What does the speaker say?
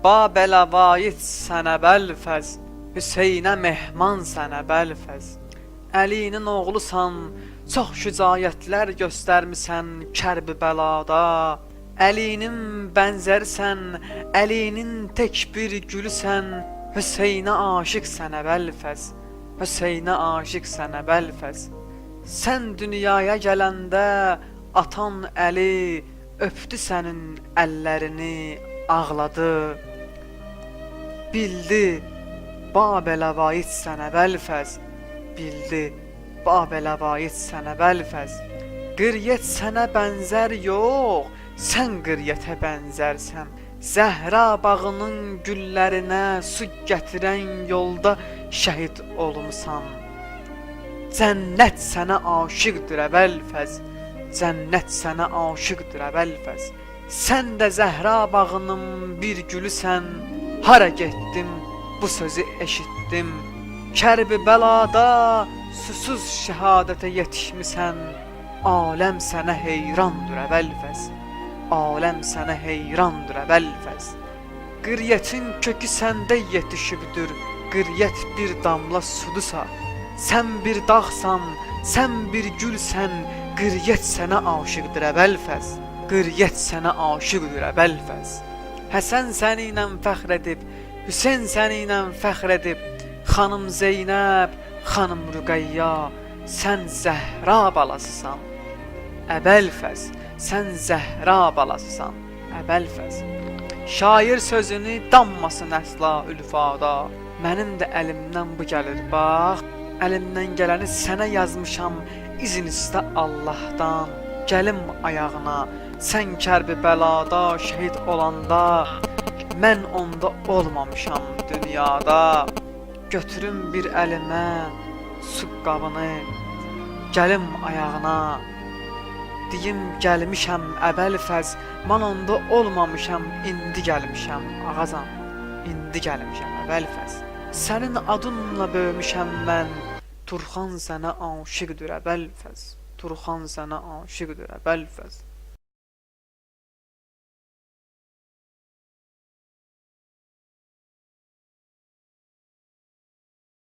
Babelə vayit sənə bəlfəz Hüseynə mehman sənə bəlfəz Əlinin oğlusan Çox şücayətlər göstərmisən Kərbi bəlada. Əlinin bənzərsən Əlinin tək bir gülüsən Hüseynə aşiq sənə bəlfəz Hüseynə aşiq sənə bəlfəz Sən dünyaya gələndə atan Əli öpdü sənin əllərini, ağladı. Bildi Babelə vayit sənə bəlfəz. Bildi Babelə vayit sənə bəlfəz. Qıryət sənə bənzər yox, sən qıryətə bənzərsən. Zəhra bağının güllərinə su gətirən yolda şəhid olmusan. Cənnət sənə aşiqdir əvvəlfəz Cənnət sənə aşiqdir əvvəlfəz Sən də Zəhra bağının bir gülüsən Hara getdim bu sözü eşittim Kərbi bəlada susuz şəhadətə yetişmisən Aləm sənə heyrandır əvvəlfəz Aləm sənə heyrandır əvvəlfəz Qıryətin kökü səndə yetişibdir Qıryət bir damla sudusa Sən bir dağsan, sən bir gülsən, qıryət sənə aşiqdir əvvəlfəz. Qıryət sənə aşiqdir əvvəlfəz. Həsən səni ilə fəxr edib, Hüseyn səni ilə fəxr edib, xanım Zeynəb, xanım Rüqəyya, sən Zəhra balasısan. Əvvəlfəz, sən Zəhra balasısan. Əvvəlfəz. Şair sözünü dammasın əsla ülfada. Mənim də əlimdən bu gəlir, bax. Əlimdən gələni sənə yazmışam izin istə Allahdan Gəlim ayağına Sən kərbi bəlada şəhid olanda Mən onda olmamışam dünyada. Götürüm bir əlimə su qabını Gəlim ayağına. Deyim gəlmişəm əvvəl fəz Mən onda olmamışam indi gəlmişəm ağazam İndi gəlmişəm əvvəl fəz. Sənin adınla böyümüşəm mən Turxan sənə aşiqdir əvvəlfəz Turxan sənə aşiqdir əvvəlfəz